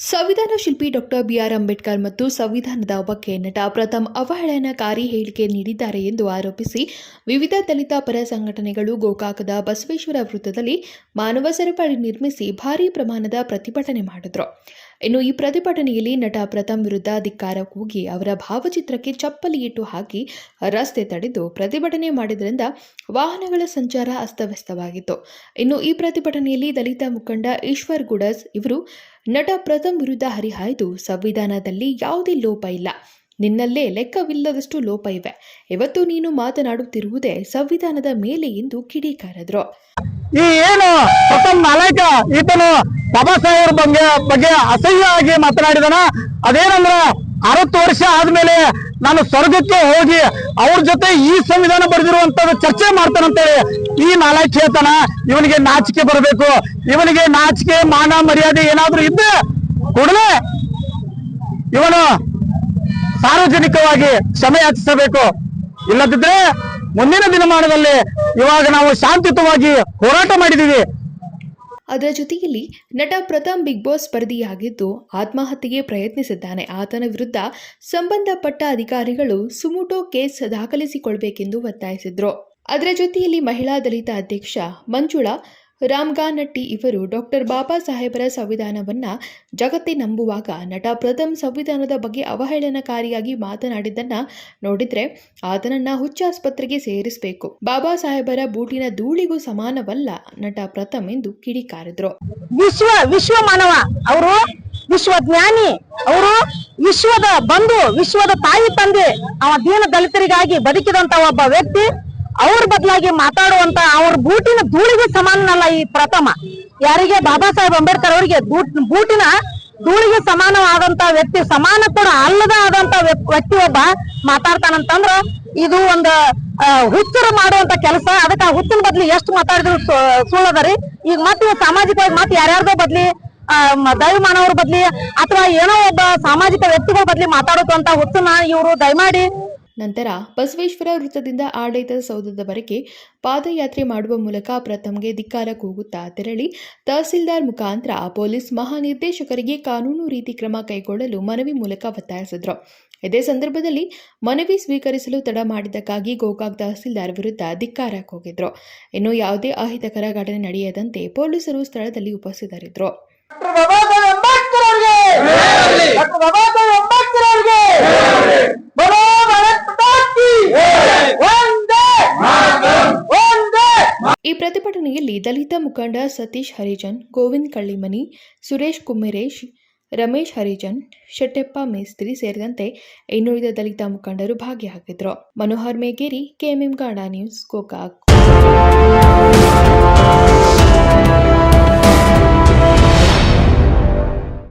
ಸಂವಿಧಾನ ಶಿಲ್ಪಿ doctor B R Ambedkar ಮತ್ತು ಸಂವಿಧಾನದ ಬಗ್ಗೆ ನಟ ಪ್ರಥಮ್ ಅವಹೇಳನಕಾರಿ ಹೇಳಿಕೆ ನೀಡಿದ್ದಾರೆ ಎಂದು ಆರೋಪಿಸಿ ವಿವಿಧ ದಲಿತ ಪರ ಸಂಘಟನೆಗಳು ಗೋಕಾಕದ ಬಸವೇಶ್ವರ ವೃತ್ತದಲ್ಲಿ ಮಾನವ ಸರಪಳಿ ನಿರ್ಮಿಸಿ ಭಾರೀ ಪ್ರಮಾಣದ ಪ್ರತಿಭಟನೆ ಮಾಡಿದ್ರು. ಇನ್ನು ಈ ಪ್ರತಿಭಟನೆಯಲ್ಲಿ ನಟ ಪ್ರಥಮ್ ವಿರುದ್ಧ ಧಿಕ್ಕಾರ ಕೂಗಿ ಅವರ ಭಾವಚಿತ್ರಕ್ಕೆ ಚಪ್ಪಲಿ ಇಟ್ಟು ಹಾಕಿ ರಸ್ತೆ ತಡೆದು ಪ್ರತಿಭಟನೆ ಮಾಡಿದ್ರಿಂದ ವಾಹನಗಳ ಸಂಚಾರ ಅಸ್ತವ್ಯಸ್ತವಾಗಿತ್ತು. ಇನ್ನು ಈ ಪ್ರತಿಭಟನೆಯಲ್ಲಿ ದಲಿತ ಮುಖಂಡ ಈಶ್ವರ್ ಗುಡಸ್ ಇವರು ನಟ ಪ್ರಥಮ್ ವಿರುದ್ಧ ಹರಿಹಾಯ್ದು ಸಂವಿಧಾನದಲ್ಲಿ ಯಾವುದೇ ಲೋಪ ಇಲ್ಲ. ನಿನ್ನಲ್ಲೇ ಲೆಕ್ಕವಿಲ್ಲದಷ್ಟು ಲೋಪ ಇವೆ. ಇವತ್ತು ನೀನು ಮಾತನಾಡುತ್ತಿರುವುದೇ ಸಂವಿಧಾನದ ಮೇಲೆ ಎಂದು ಕಿಡಿಕಾರದ್ರು. ಈ ಏನು ಪ್ರಥಮ್ ನಾಲಾಯಕ ಈತನು ಬಾಬಾ ಸಾಹೇಬ್ರ ಬಗ್ಗೆ ಬಗ್ಗೆ ಅಸಹ್ಯವಾಗಿ ಮಾತನಾಡಿದನ. ಅದೇನಂದ್ರ ಅರವತ್ತು ವರ್ಷ ಆದ್ಮೇಲೆ ನಾನು ಸ್ವರ್ಗಕ್ಕೆ ಹೋಗಿ ಅವ್ರ ಜೊತೆ ಈ ಸಂವಿಧಾನ ಬರೆದಿರುವಂತದ್ದು ಚರ್ಚೆ ಮಾಡ್ತಾನಂತೇಳಿ ಈ ನಾಲಾಯಕ್ ಹೇಳ್ತಾನ. ಇವನಿಗೆ ನಾಚಿಕೆ ಬರಬೇಕು. ಇವನಿಗೆ ನಾಚಿಕೆ, ಮಾನ, ಮರ್ಯಾದೆ ಏನಾದ್ರೂ ಇದ್ದೆ ಕೂಡಲೇ ಇವನು ಸಾರ್ವಜನಿಕವಾಗಿ ಕ್ಷಮೆ ಯಾಚಿಸಬೇಕು. ಇಲ್ಲದಿದ್ರೆ ಮುಂದಿನ ದಿನಮಾನದಲ್ಲಿ ಇವಾಗ ನಾವು ಶಾಂತಿಯುತವಾಗಿ ಹೋರಾಟ ಮಾಡಿದೀವಿ ಅದರ ಜೊತೆಯಲ್ಲಿ ನಟ ಪ್ರಥಮ್ ಬಿಗ್ ಬಾಸ್ ಸ್ಪರ್ಧಿಯಾಗಿದ್ದು ಆತ್ಮಹತ್ಯೆಗೆ ಪ್ರಯತ್ನಿಸಿದ್ದಾನೆ. ಆತನ ವಿರುದ್ಧ ಸಂಬಂಧಪಟ್ಟ ಅಧಿಕಾರಿಗಳು ಸುಮುಟೋ ಕೇಸ್ ದಾಖಲಿಸಿಕೊಳ್ಬೇಕೆಂದು ಒತ್ತಾಯಿಸಿದ್ರು. ಅದರ ಜೊತೆಯಲ್ಲಿ ಮಹಿಳಾ ದಲಿತ ಅಧ್ಯಕ್ಷ ಮಂಜುಳಾ ರಾಮ್ಗಾನಟ್ಟಿ ಇವರು ಡಾಕ್ಟರ್ ಬಾಬಾ ಸಾಹೇಬರ ಸಂವಿಧಾನವನ್ನ ಜಗತ್ತೇ ನಂಬುವಾಗ ನಟ ಪ್ರಥಮ್ ಸಂವಿಧಾನದ ಬಗ್ಗೆ ಅವಹೇಳನಕಾರಿಯಾಗಿ ಮಾತನಾಡಿದ್ದನ್ನ ನೋಡಿದ್ರೆ ಆತನನ್ನ ಹುಚ್ಚಾಸ್ಪತ್ರೆಗೆ ಸೇರಿಸಬೇಕು. ಬಾಬಾ ಸಾಹೇಬರ ಬೂಟಿನ ಧೂಳಿಗೂ ಸಮಾನವಲ್ಲ ನಟ ಪ್ರಥಮ್ ಎಂದು ಕಿಡಿಕಾರಿದ್ರು. ವಿಶ್ವ ವಿಶ್ವ ಮಾನವ ಅವರು, ವಿಶ್ವ ಜ್ಞಾನಿ ಅವರು, ವಿಶ್ವದ ಬಂಧು, ವಿಶ್ವದ ತಾಯಿ ತಂದೆ, ಅವ ದೀನ ದಲಿತರಿಗಾಗಿ ಬದುಕಿದಂತ ಒಬ್ಬ ವ್ಯಕ್ತಿ ಅವ್ರ ಬದಲಾಗಿ ಮಾತಾಡುವಂತ ಅವ್ರ ಬೂಟಿನ ಧೂಳಿಗೆ ಸಮಾನನಲ್ಲ ಈ ಪ್ರಥಮ. ಯಾರಿಗೆ? ಬಾಬಾ ಸಾಹೇಬ್ ಅಂಬೇಡ್ಕರ್ ಅವರಿಗೆ ಬೂಟ್- ಬೂಟಿನ ಧೂಳಿಗೆ ಸಮಾನವಾದಂತ ವ್ಯಕ್ತಿ ಸಮಾನ ಕೂಡ ಅಲ್ಲದ ಆದಂತ ವ್ಯ- ವ್ಯಕ್ತಿ ಒಬ್ಬ ಮಾತಾಡ್ತಾನಂತಂದ್ರ ಇದು ಒಂದು ಹುಚ್ಚರ ಮಾಡುವಂತ ಕೆಲಸ. ಅದಕ್ಕೆ ಆ ಹುಚ್ಚಿನ ಬದ್ಲಿ ಎಷ್ಟು ಮಾತಾಡಿದ್ರು ಸುಳ್ಳದರಿ. ಈಗ ಮತ್ತೆ ಸಾಮಾಜಿಕವಾಗಿ ಮತ್ತೆ ಯಾರ್ಯಾರ್ದೋ ಬದ್ಲಿ ಆ, ಮ- ದೈವ ಮಾನವರ ಬದ್ಲಿ ಅಥವಾ ಏನೋ ಒಬ್ಬ ಸಾಮಾಜಿಕ ವ್ಯಕ್ತಿಗಳ ಬದ್ಲಿ ಮಾತಾಡುತ್ತಂತ ಹುಚ್ಚನ್ನ ಇವರು ದಯಮಾಡಿ ನಂತರ ಬಸವೇಶ್ವರ ವೃತ್ತದಿಂದ ಆಡಳಿತ ಸೌಧದವರೆಗೆ ಪಾದಯಾತ್ರೆ ಮಾಡುವ ಮೂಲಕ ಪ್ರಥಮ್ಗೆ ಧಿಕ್ಕಾರ ಕೂಗುತ್ತಾ ತೆರಳಿ ತಹಸೀಲ್ದಾರ್ ಮುಖಾಂತರ ಪೊಲೀಸ್ ಮಹಾನಿರ್ದೇಶಕರಿಗೆ ಕಾನೂನು ರೀತಿ ಕ್ರಮ ಕೈಗೊಳ್ಳಲು ಮನವಿ ಮೂಲಕ ಒತ್ತಾಯಿಸಿದರು. ಇದೇ ಸಂದರ್ಭದಲ್ಲಿ ಮನವಿ ಸ್ವೀಕರಿಸಲು ತಡ ಮಾಡಿದ್ದಕ್ಕಾಗಿ ಗೋಕಾಕ್ ತಹಸೀಲ್ದಾರ್ ವಿರುದ್ಧ ಧಿಕ್ಕಾರ ಕೂಗಿದ್ರು. ಇನ್ನು ಯಾವುದೇ ಅಹಿತಕರ ಘಟನೆ ನಡೆಯದಂತೆ ಪೊಲೀಸರು ಸ್ಥಳದಲ್ಲಿ ಉಪಸ್ಥಿತರಿದ್ದರು ಡಾಕ್ಟರ್ ಬಾಬಾ ಸಾಹೇಬ್ ಅಂಬೇಡ್ಕರ್ ಅವ್ರಿಗೆ ಡಾಕ್ಟರ್ ಬಾಬಾ ಸಾಹೇಬ್ ಅಂಬೇಡ್ಕರ್ ಅವ್ರಿಗೆ ಬರೋ ಭಾರತ್ ಮಾತಾ ಕಿ ವಂದೇ ವಂದೇ ಪ್ರತಿಭಟನೆಯಲ್ಲಿ ದಲಿತ ಮುಖಂಡ ಸತೀಶ್ ಹರಿಜನ್, ಗೋವಿಂದ್ ಕಳ್ಳಿಮನಿ, ಸುರೇಶ್ ಕುಮ್ಮರೇಶ್, ರಮೇಶ್ ಹರಿಜನ್, ಶೆಟ್ಟೆಪ್ಪ ಮೇಸ್ತ್ರಿ ಸೇರಿದಂತೆ ಇನ್ನುಳಿದ ದಲಿತ ಮುಖಂಡರು ಭಾಗಿಯಾಗಿದ್ದರು. ಮನೋಹರ್ ಮೇಗೇರಿ, ಕೆಎಂಎಂ ಗಾರ್ಡಾ ನ್ಯೂಸ್, ಗೋಕಾಕ್.